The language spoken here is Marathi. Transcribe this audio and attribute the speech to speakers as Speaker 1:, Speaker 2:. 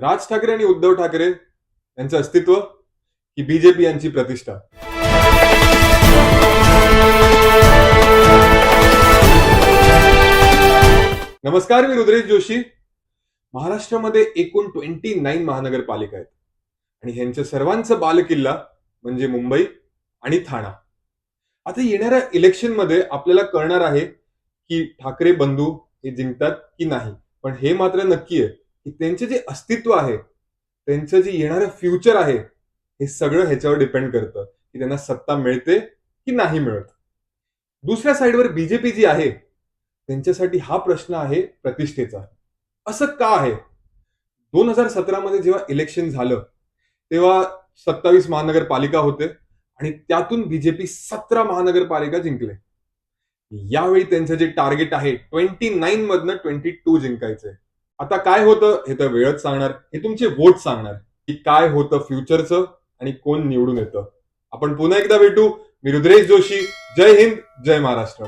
Speaker 1: राज ठाकरे आणि उद्धव ठाकरे यांचं अस्तित्व ही बीजेपी यांची प्रतिष्ठा. नमस्कार मी रुद्रेश जोशी. महाराष्ट्रामध्ये एकूण ट्वेंटी नाईन महानगरपालिका आहेत. आणि ह्यांच्या सर्वांचा बालकिल्ला म्हणजे मुंबई आणि ठाणा. आता येणाऱ्या इलेक्शनमध्ये आपल्याला कळणार आहे की ठाकरे बंधू हे जिंकतात की नाही. पण हे मात्र नक्की आहे. की त्यांचे जे अस्तित्व आहे त्यांचं जे येणारं फ्युचर आहे हे सगळं ह्याच्यावर डिपेंड करतं की त्यांना सत्ता मिळते की नाही मिळत. दुसऱ्या साईडवर बीजेपी जी आहे त्यांच्यासाठी हा प्रश्न आहे प्रतिष्ठेचा. असं का आहे? दोन हजार सतरामध्ये जेव्हा इलेक्शन झालं तेव्हा सत्तावीस महानगरपालिका होते आणि त्यातून बीजेपी सतरा महानगरपालिका जिंकले. यावेळी त्यांचं जे टार्गेट आहे ट्वेंटी नाईन मधनं ट्वेंटी टू जिंकायचंय. आता काय होतं? हे तर वेळच सांगणार. हे तुमचे वोट सांगणार. की काय होतं फ्युचरचं आणि कोण निवडून येतं. आपण पुन्हा एकदा भेटू. मी रुद्रेश जोशी. जय हिंद जय महाराष्ट्र.